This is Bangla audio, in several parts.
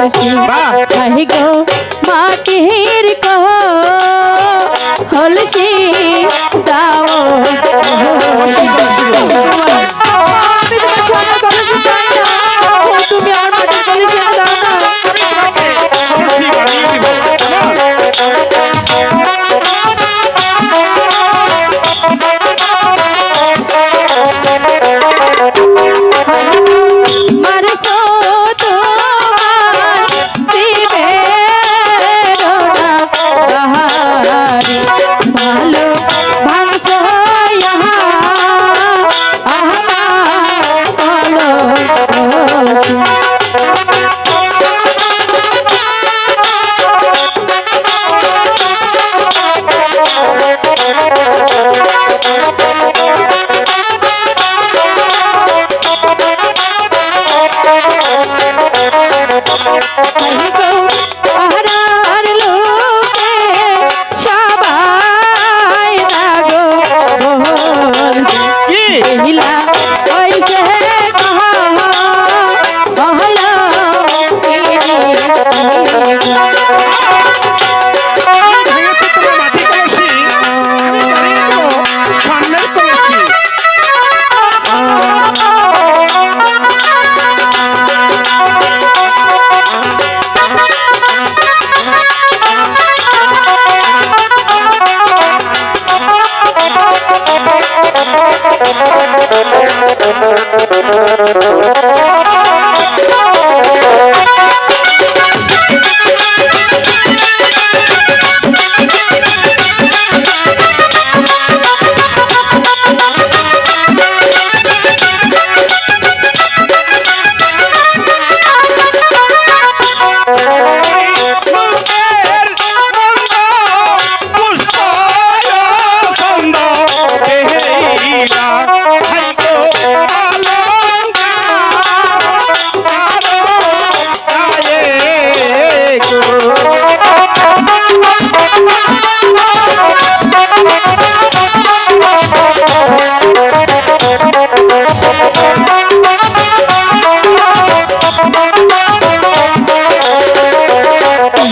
বাহ। আহি গো মাটির কহ হলসি দাও কি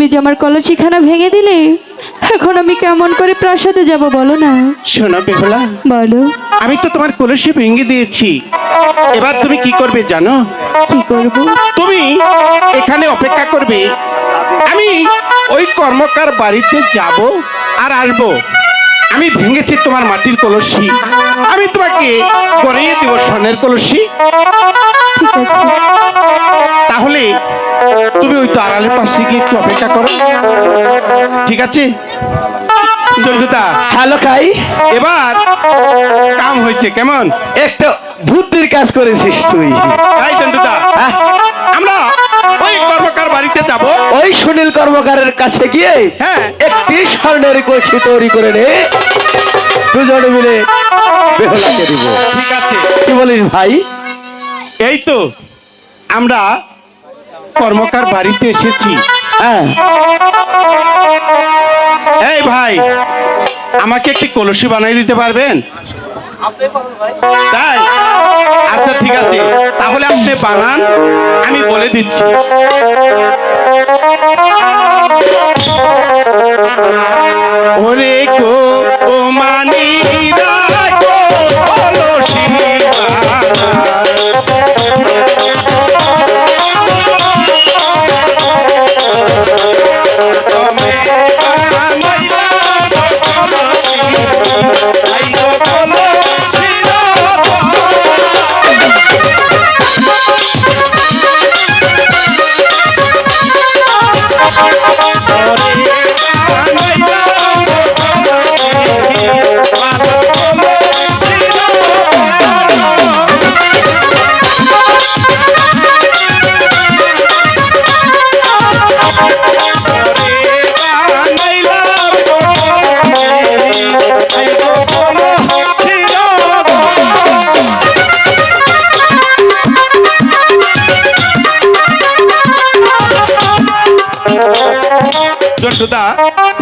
তুমি যে আমার কলসিখানা ভেঙে দিলে এখন আমি কেমন করে প্রাসাদে যাব বলো না? শোনো বেহুলা বলো। আমি তো তোমার কলসি ভেঙে দিয়েছি। এবার তুমি কি করবে জানো? কি করব? তুমি এখানে অপেক্ষা করবে। আমি ওই কর্মকার বাড়িতে যাব আর আসব। আমি ভেঙেছি তোমার মাটির কলসি। আমি তোমাকে করিয়ে দেবো স্বর্ণের কলসি। ঠিক আছে। তাহলে তুমি ওই তো আড়ালের পাশে গিয়ে একটু অপেক্ষা করো। ঠিক আছে? জলগুদা হ্যালো খাই। এবার কাম হয়েছে কেমন? একটা বুদ্ধির কাজ করেছিস তুই। তাই জন্টুদা হ্যাঁ, আমরা ওই কর্মকার বাড়িতে যাব। ওই সুনীল কর্মকারের কাছে গিয়ে হ্যাঁ। একটি স্বর্ণের কলসি তৈরি করে নে। দুজনে মিলে বেহলাকে দিব। ঠিক আছে। কি বলিস ভাই? এই তো আমরা কর্মকার বাড়িতে এসেছি। হ্যাঁ। এই ভাই, আমাকে একটি কলসি বানিয়ে দিতে পারবেন? তাই? আচ্ছা ঠিক আছে। তাহলে আপনি বানান, আমি বলে দিচ্ছি।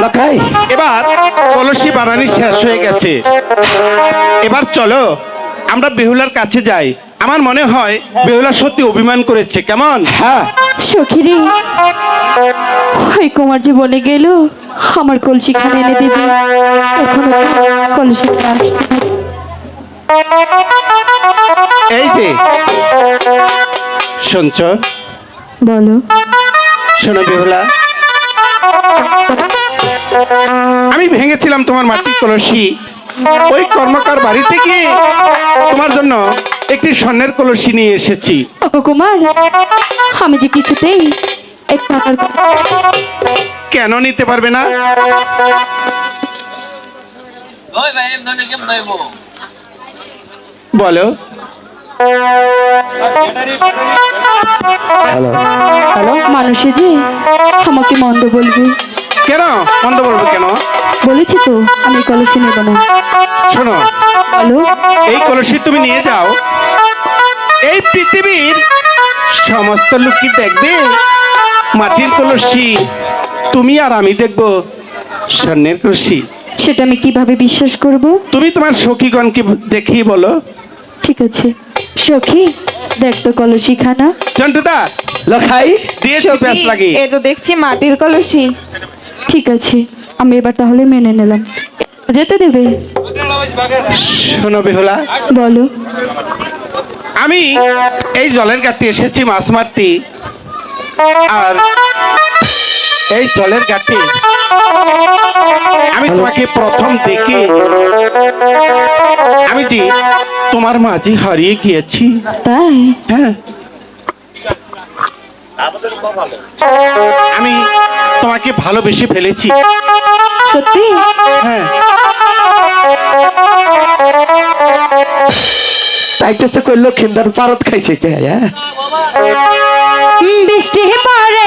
লখাই। এবার কলসি বানানি শেষ হয়ে গেছে। এবার চলো আমরা বেহুলার কাছে যাই। আমার মনে হয় বেহুলা সত্যি অভিমান করেছে কেমন? হ্যাঁ। সখীরে ওই কুমার যে বলে গেল আমার কলসি খানে এনে দেবে। এখনও তো কলসি। এই যে শুনছ? বলো। শোনো বেহুলা আমি ভেঙেছিলাম তোমার মাটির কলসি। ওই কর্মকার বাড়ি থেকে তোমার জন্য একটি স্বর্ণের কলসি নিয়ে এসেছি। কুমার আমি যে কিছুতেই কেন নিতে পারবে না. বলো। হ্যালো হ্যালো মানুষে যে আমাকে মন্দ বলবে। কেন? বন্ধ বলব কেন? বলেছি তো আমি কলসি নেব না। শোনো বলো এই কলসি তুমি নিয়ে যাও। এই পৃথিবীর সমস্ত লোক কি দেখবে মাটির কলসি তুমি আর আমি দেখব স্বর্ণের কলসি। সেটা আমি কীভাবে বিশ্বাস করব? তুমি তোমার সখীগণকে দেখি বলো। ঠিক আছে। সখী দেখ তো কলসি খানা। জন্টুদা লখাই দিয়েছি ব্যাস লাগে এ তো দেখছি মাটির কলসি। ঠিক আছে আমি এবার তাহলে মেনে নিলাম। যেতে দেবে। শোনো বেহুলা। বলো। আমি এই জলের ঘাটে এসেছি মাছ মারতে। আর এই জলের ঘাটে আমি তোমাকে প্রথম দেখে। আমি যে তোমার মাঝে হারিয়ে গিয়েছি। তাই? হ্যাঁ। আমি তোমাকে ভালোবেসে ফেলেছি। সত্যি? হ্যাঁ। তাইতে তো কইলো খিন্দার পারত খাইছে কে হ্যাঁ? বৃষ্টি পরে